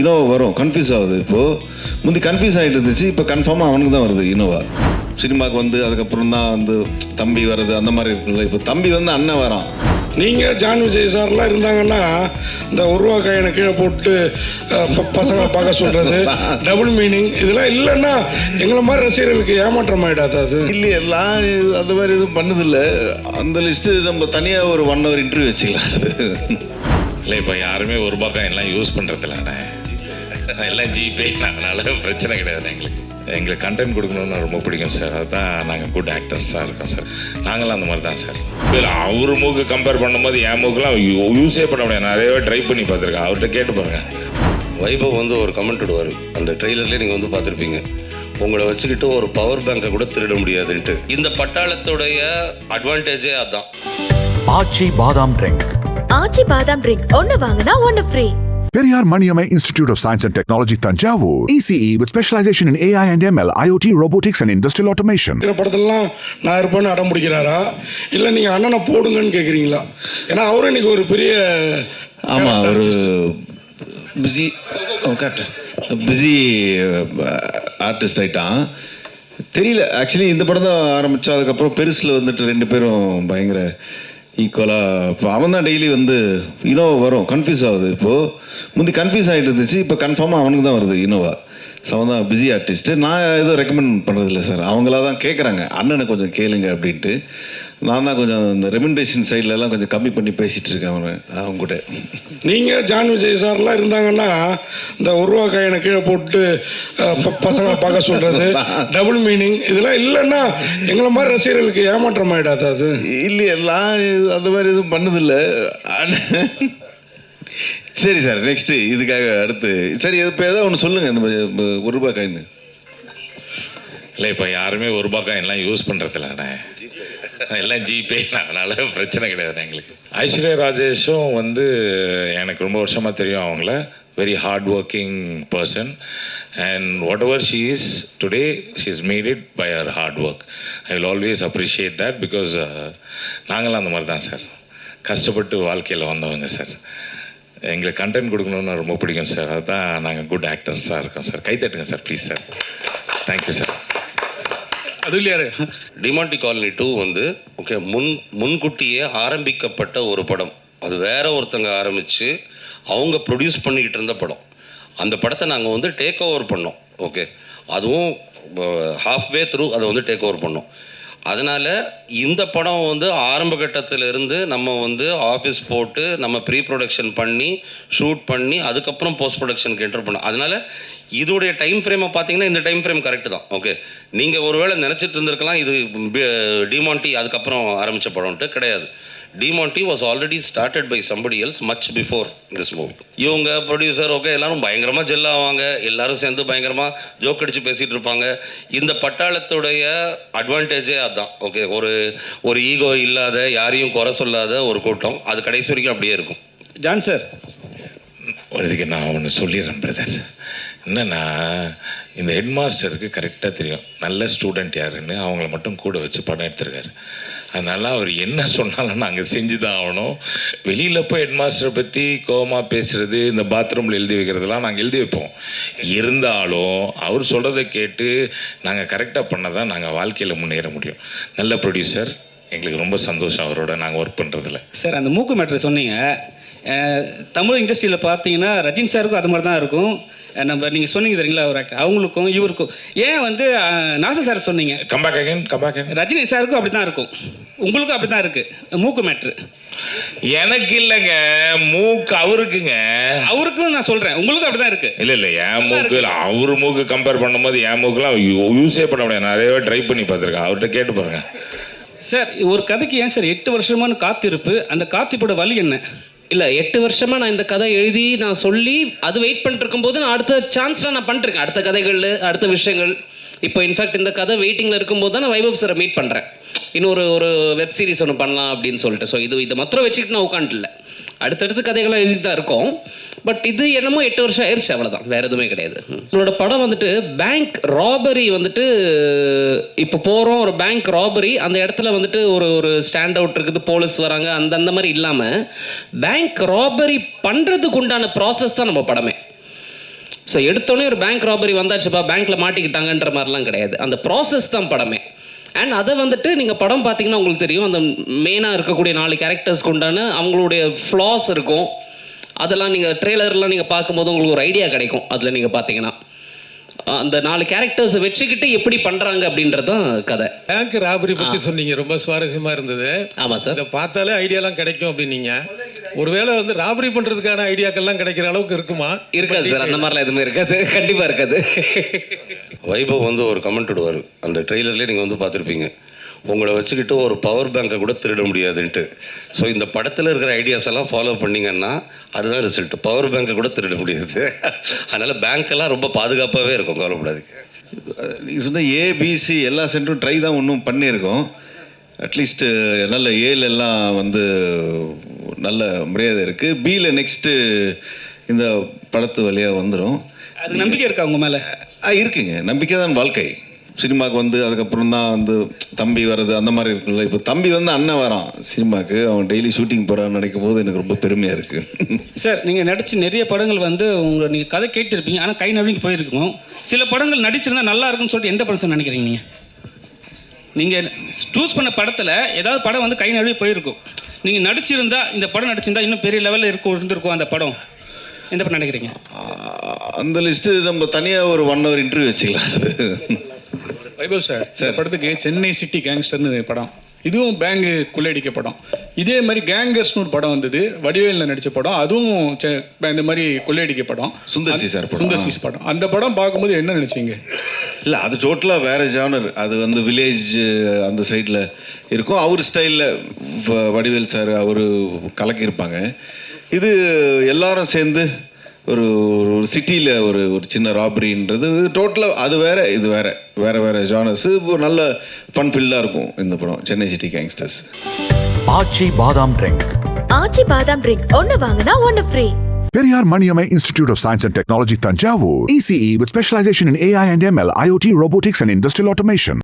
Innova வரும். Confuse ஆகுது இப்போது முந்தி கன்ஃபியூஸ் ஆகிட்டு இருந்துச்சு இப்போ கன்ஃபார்மாக அவனுக்கு தான் வருது இனோவா சினிமாவுக்கு வந்து அதுக்கப்புறம் தான் வந்து தம்பி வர்றது அந்த மாதிரி இருக்குல்ல. இப்போ தம்பி வந்து அண்ணன் வரான். நீங்கள் ஜான் விஜய் சார்லாம் இருந்தாங்கன்னா இந்த ஒரு ரூபா காயினை கீழே போட்டு பசங்களை பார்க்க சொல்கிறது டபுள் மீனிங் இதெல்லாம் இல்லைன்னா எங்களை மாதிரி ரசிகர்களுக்கு ஏமாற்றம் ஆகிடாது அது. இல்லையே எல்லாம் அந்த மாதிரி எதுவும் பண்ணதில்ல. அந்த லிஸ்ட்டு நம்ம தனியாக ஒரு ஒன் ஹவர் இன்டர்வியூ வச்சுக்கலாம். இல்லை இப்போ யாருமே ஒரு பக்கம் எல்லாம் யூஸ் பண்ணுறதில்லண்ணே எல்லாம் ஜிபே அதனால பிரச்சனை கிடையாது எங்களுக்கு. எங்களுக்கு கண்டென்ட் கொடுக்கணும்னு ரொம்ப பிடிக்கும் சார். அதுதான் நாங்கள் குட் ஆக்டர்ஸாக இருக்கோம் சார். நாங்களும் அந்த மாதிரி தான் சார். இல்லை அவர் மூக்கு கம்பேர் பண்ணும்போது என் மூக்கெலாம் யூஸே பண்ண முடியாது. நிறையவே ட்ரை பண்ணி பார்த்துருக்கேன். அவர்கிட்ட கேட்டு பாருங்க. வைபவ் வந்து ஒரு கமெண்ட் விடுவார் அந்த ட்ரெய்லர்லேயே நீங்கள் வந்து பார்த்துருப்பீங்க. உங்களை வச்சுக்கிட்டு ஒரு பவர் பேங்கை கூட திருட முடியாதுன்ட்டு. இந்த பட்டாளத்துடைய அட்வான்டேஜே அதான். ஆச்சி பாதாம் ட்ரிங்க் ஆச்சி பாதாம் ட்ரிங்க் ஒன்னு வாங்கினா ஒன்னு free Periyar Maniamai Institute of Science and Technology, Tanjavur. ECE with specialization in AI and ML, IoT, robotics, and industrial automation. இருக்கிற படத்துலலாம் நான் இருப்பேன்னு அடம் பிடிக்கிறாரா இல்லை நீங்கள் அண்ணனை போடுங்கன்னு கேட்குறீங்களா ஏன்னா அவரும் இன்னைக்கு ஒரு பெரிய ஆமாம் ஒரு பிஸி கரெக்ட் பிஸி ஆர்டிஸ்ட் ஆயிட்டான். தெரியல ஆக்சுவலி இந்த படம் தான் ஆரம்பித்தோம் அதுக்கப்புறம் பெருசில் வந்துட்டு ரெண்டு பேரும் பயங்கர ஈக்குவலாக இப்போ அவன் தான் டெய்லி வந்து இனோவா வரும். கன்ஃபியூஸ் ஆகுது இப்போது முந்தி கன்ஃபியூஸ் ஆகிட்டு இருந்துச்சு இப்போ கன்ஃபார்மாக அவனுக்கு தான் வருது இனோவா ஸோ அவன் தான் பிஸி ஆர்டிஸ்ட்டு நான் எதுவும் ரெக்கமெண்ட் பண்ணுறதில்ல சார் அவங்களா தான் கேட்குறாங்க அண்ணனை கொஞ்சம் கேளுங்க அப்படின்ட்டு. நான் தான் கொஞ்சம் இந்த ரெமெண்டேஷன் சைட்லலாம் கொஞ்சம் கம்மி பண்ணி பேசிகிட்டு இருக்கேன் அவனை. அவங்க கூட நீங்கள் ஜான் விஜய் சார்லாம் இருந்தாங்கன்னா இந்த ஒரு ரூபா காயினை கீழே போட்டு பசங்களை பார்க்க சொல்கிறது டபுள் மீனிங் இதெல்லாம் இல்லைன்னா எங்களை மாதிரி ரசிகர்களுக்கு ஏமாற்றம் ஆகிடாது அது? இல்லையே எல்லாம் அந்த மாதிரி எதுவும் பண்ணதில்ல. சரி சார் நெக்ஸ்ட்டு இதுக்காக அடுத்து சரி இப்போ ஏதோ ஒன்று சொல்லுங்கள் இந்த மாதிரி, இந்த ஒரு ரூபாய் காயின் இல்லை இப்போ யாருமே ஒரு பக்கம் எல்லாம் யூஸ் பண்ணுறதில்லண்ணே எல்லாம் ஜிபே அதனால் பிரச்சனை கிடையாது எங்களுக்கு. ஐஸ்வர்யா ராஜேஷும் வந்து எனக்கு ரொம்ப வருஷமாக தெரியும் அவங்கள. Very hard working person and whatever she is today she is made it by her hard work I will always appreciate that because நாங்களும் அந்த மாதிரி தான் சார் கஷ்டப்பட்டு வாழ்க்கையில் வந்தவங்க சார் எங்களுக்கு கண்டென்ட் கொடுக்கணும்னு ரொம்ப பிடிக்கும் சார் அதுதான் நாங்கள் குட் ஆக்டர்ஸாக இருக்கோம் sir கைத்தட்டுங்க sir please sir thank you sir அது இல்லையாரு டிமாண்டி காலனி டூ வந்து ஓகே முன் முன்கூட்டியே ஆரம்பிக்கப்பட்ட ஒரு படம். அது வேற ஒருத்தங்க ஆரம்பித்து அவங்க ப்ரொடியூஸ் பண்ணிக்கிட்டு இருந்த படம். அந்த படத்தை நாங்கள் வந்து டேக் ஓவர் பண்ணோம் ஓகே. அதுவும் ஹாஃப்வே த்ரூ அதை வந்து டேக் ஓவர் பண்ணோம். அதனால் இந்த படம் வந்து ஆரம்ப கட்டத்திலிருந்து நம்ம வந்து ஆஃபீஸ் போட்டு நம்ம ப்ரீ ப்ரொடக்ஷன் பண்ணி ஷூட் பண்ணி அதுக்கப்புறம் போஸ்ட் ப்ரொடக்ஷனுக்கு என்டர் பண்ணோம். அதனால் இதோடைய டைம் ஃப்ரேமை பார்த்தீங்கன்னா இந்த டைம் ஃப்ரேம் கரெக்டு தான். ஓகே நீங்கள் ஒருவேளை நினச்சிட்டு இருந்திருக்கலாம் இது டிமாண்டி அதுக்கப்புறம் ஆரம்பித்த படம்ட்டு கிடையாது Demonte was already started by somebody else much before this movie இவங்க ப்ரொடியூசர் ஓகே எல்லாரும் பயங்கரமாக ஜெல் ஆவாங்க. எல்லாரும் சேர்ந்து பயங்கரமாக ஜோக் அடிச்சு பேசிகிட்டு இருப்பாங்க. இந்த பட்டாளத்துடைய அட்வான்டேஜே அதான். ஓகே ஒரு ஒரு ஈகோ இல்லாத யாரையும் குறை சொல்லாத ஒரு கூட்டம். அது கடைசி வரைக்கும் அப்படியே இருக்கும். John sir. இதுக்கு நான் ஒன்று சொல்லிடுறேன் பிரதர். என்னென்னா இந்த ஹெட் மாஸ்டருக்கு கரெக்டாக தெரியும். நல்ல ஸ்டூடெண்ட் யாருன்னு அவங்கள மட்டும் கூட வச்சு படம் எடுத்திருக்காரு. அதனால் அவர் என்ன சொன்னாலும் நாங்கள் செஞ்சு தான் ஆகணும். வெளியில் போய் ஹெட் மாஸ்டரை பற்றி கோவமாக பேசுகிறது இந்த பாத்ரூமில் எழுதி வைக்கிறதெல்லாம் நாங்கள் எழுதி வைப்போம். இருந்தாலும் அவர் சொல்கிறத கேட்டு நாங்கள் கரெக்டாக பண்ண தான் நாங்கள் வாழ்க்கையில் முன்னேற முடியும். நல்ல ப்ரொடியூசர் எங்களுக்கு ரொம்ப சந்தோஷம் அவரோட நாங்கள் ஒர்க் பண்ணுறதுல சார் அந்த மூக்கு மேட்ரு சொன்னீங்க. தமிழ் இண்டஸ்ட்ரியில் பார்த்தீங்கன்னா ரஜினி சாருக்கும் அது மாதிரி தான் இருக்கும் நம்ம நீங்கள் சொன்னீங்க தெரியுங்களா ஒரு actor. அவங்களுக்கும் இவருக்கும். ஏன் வந்து நாசர் சார் சொன்னீங்க? கம்பேக் அகைன் கம்பேக் ரஜினி சாருக்கும் அப்படி தான் இருக்கும். உங்களுக்கும் அப்படி தான் இருக்குது மூக்கு மேட்ரு. எனக்கு இல்லைங்க. மூக்கு அவருக்குங்க. அவருக்கும் நான் சொல்கிறேன் உங்களுக்கும் அப்படி தான் இருக்குது இல்ல இல்ல. என் மூக்கு இல்ல. அவர் மூக்கு கம்பேர் பண்ணும்போது என் மூக்குலாம் யூஸே பண்ண முடியாது. நிறையவே ட்ரை பண்ணி பார்த்துருக்கேன். அவர்கிட்ட கேட்டு பாருங்க. சார் ஒரு கதைக்கு ஏன் சார் எட்டு வருஷமான காத்திருப்பு? அந்த காத்திருப்போட வழி என்ன? இல்லை எட்டு வருஷமா நான் இந்த கதை எழுதி நான் சொல்லி அது வெயிட் பண்ணிட்டு இருக்கும்போது நான் அடுத்த சான்ஸ்லாம் நான் பண்ணிருக்கேன் அடுத்த கதைகள் அடுத்த விஷயங்கள். இப்போ இன்ஃபேக்ட் இந்த கதை வெயிட்டிங்கில் இருக்கும்போது தான் நான் வைபவ் சாரை மீட் பண்ணுறேன் இன்னொரு ஒரு வெப் சீரிஸ் ஒன்று பண்ணலாம் அப்படின்னு சொல்லிட்டு. ஸோ இது இதை மாத்திரம் வச்சுக்கிட்டு நான் உட்காந்துல அடுத்தடுத்து கதைகளாக எழுதி தான் இருக்கோம். பட் இது என்னமோ எட்டு வருஷம் ஆயிடுச்சு அவ்வளோதான் வேற எதுவுமே கிடையாது. உங்களோட படம் வந்துட்டு பேங்க் ராபரி வந்துட்டு இப்போ போகிறோம் ஒரு பேங்க் ராபரி அந்த இடத்துல வந்துட்டு ஒரு ஒரு ஸ்டாண்ட் அவுட் இருக்குது போலீஸ் வராங்க அந்த அந்த மாதிரி இல்லாமல் பேங்க் ராபரி பண்ணுறதுக்கு உண்டான ப்ராசஸ் தான் நம்ம படமே. ஸோ எடுத்தோடனே ஒரு பேங்க் ராபரி வந்தாச்சுப்பா பேங்க்கில் மாட்டிக்கிட்டாங்கன்ற மாதிரிலாம் கிடையாது. அந்த ப்ராசஸ் தான் படமே. அண்ட் அதை வந்துட்டு நீங்கள் படம் பார்த்தீங்கன்னா உங்களுக்கு தெரியும். அந்த மெயினாக இருக்கக்கூடிய நாலு கேரக்டர்ஸ்க்கு உண்டான அவங்களுடைய ஃப்ளாஸ் இருக்கும். அதெல்லாம் நீங்கள் ட்ரெய்லர்லாம் நீங்கள் பார்க்கும்போது உங்களுக்கு ஒரு ஐடியா கிடைக்கும். அதில் நீங்கள் பார்த்தீங்கன்னா. அந்த நாலு கேரக்டர்ஸை வச்சுக்கிட்டு எப்படி பண்ணுறாங்க அப்படின்றது தான் கதை. பேங்க் ராபரி பத்தி சொன்னீங்க. ரொம்ப சுவாரஸ்யமா இருந்தது. ஆமாம் சார் இதை பார்த்தாலே ஐடியாலாம் கிடைக்கும் அப்படின்னீங்க. ஒருவேளை வந்து ராபரி பண்றதுக்கான ஐடியாக்கள்லாம் கிடைக்கிற அளவுக்கு இருக்குமா? இருக்காது சார் அந்த மாதிரிலாம் எதுவுமே இருக்காது. கண்டிப்பாக இருக்காது. வைபவ் வந்து ஒரு கமெண்ட் விடுவார் அந்த ட்ரெய்லர்லேயே நீங்கள் வந்து பார்த்துருப்பீங்க. உங்களை வச்சுக்கிட்டு ஒரு பவர் பேங்கை கூட திருட முடியாதுன்ட்டு. ஸோ இந்த படத்தில் இருக்கிற ஐடியாஸ் எல்லாம் ஃபாலோ பண்ணிங்கன்னா அதுதான் ரிசல்ட் பவர் பேங்கை கூட திருட முடியாது. அதனால் பேங்க்கெல்லாம் ரொம்ப பாதுகாப்பாகவே இருக்கும் கவலைப்படாதுக்கு நீங்கள் சொன்ன ஏபிசி எல்லா சென்டரும் ட்ரை தான் ஒன்றும் பண்ணியிருக்கோம். அட்லீஸ்ட்டு நல்ல ஏல எல்லாம் வந்து நல்ல மரியாதை இருக்குது பியில் நெக்ஸ்ட்டு uh, இந்த படத்து வழியாக வந்துடும் அதுக்கு நம்பிக்கை இருக்கா உங்க மேல? ஆ இருக்குங்க. நம்பிக்கை தான் வாழ்க்கை. சினிமாவுக்கு வந்து அதுக்கப்புறம் தான் வந்து தம்பி வர்றது அந்த மாதிரி இருக்குல்ல இப்போ தம்பி வந்து அண்ணன் வரான் சினிமாவுக்கு. அவன் டெய்லி ஷூட்டிங் போகிறான்னு நினைக்கும் போது எனக்கு ரொம்ப பெருமையாக இருக்குது சார் நீங்கள் நடிச்சு நிறைய படங்கள் வந்து உங்களை நீங்கள் கதை கேட்டிருப்பீங்க. ஆனால் கை நடுங்கி போயிருக்கும். சில படங்கள் நடிச்சிருந்தா நல்லா இருக்கும்னு சொல்லிட்டு எந்த படம் சார் நினைக்கிறீங்க நீங்கள் நீங்கள் சூஸ் பண்ண படத்தில் ஏதாவது படம் வந்து கை நழுவி போயிருக்கும். நீங்கள் நடிச்சிருந்தா இந்த படம் நடிச்சிருந்தா இன்னும் பெரிய லெவலில் இருக்கும் இருந்திருக்கும் அந்த படம். எந்த படம் நினைக்கிறீங்க? அந்த லிஸ்ட்டு நம்ம தனியாக ஒரு ஒன் ஹவர் இன்டர்வியூ வச்சுக்கலாம். அது வைபவ் சார் இந்த படத்துக்கு சென்னை சிட்டி கேங்ஸ்டர்னு படம். இதுவும் பேங்கு கொள்ளையடிக்க படம். இதே மாதிரி கேங்கர்ஸ்னு ஒரு படம் வந்தது வடிவேலில் நடித்த படம் அதுவும் இந்த மாதிரி கொள்ளையடிக்க படம். சுந்தர் சி சார் படம். சுந்தர் சி படம். அந்த படம் பார்க்கும்போது என்ன நினைச்சீங்க? இல்லை அது டோட்டலாக வேறு ஜானர் அது வந்து வில்லேஜ் அந்த சைடில் இருக்கும். அவர் ஸ்டைலில் வடிவேல் சார் அவர் கலக்கியிருப்பாங்க. இது எல்லாரும் சேர்ந்து ஒரு ஒரு சிட்டியில் ஒரு ஒரு சின்ன ராபரின்றது டோட்டலாக அது வேற இது வேற வேற வேற ஜானர்ஸ் இப்போ நல்ல ஃபன் ஃபில்லாக இருக்கும் இந்த படம் சென்னை சிட்டி கேங்ஸ்டர்ஸ் ஆச்சி பாதாம் ட்ரிங்க் ஆச்சி பாதாம் ட்ரிங்க் ஒன்னு வாங்கினா ஒன்னு free Periyar Maniamai Institute of Science and Technology, Tanjavur. ECE with specialization in AI and ML, IoT, robotics, and industrial automation.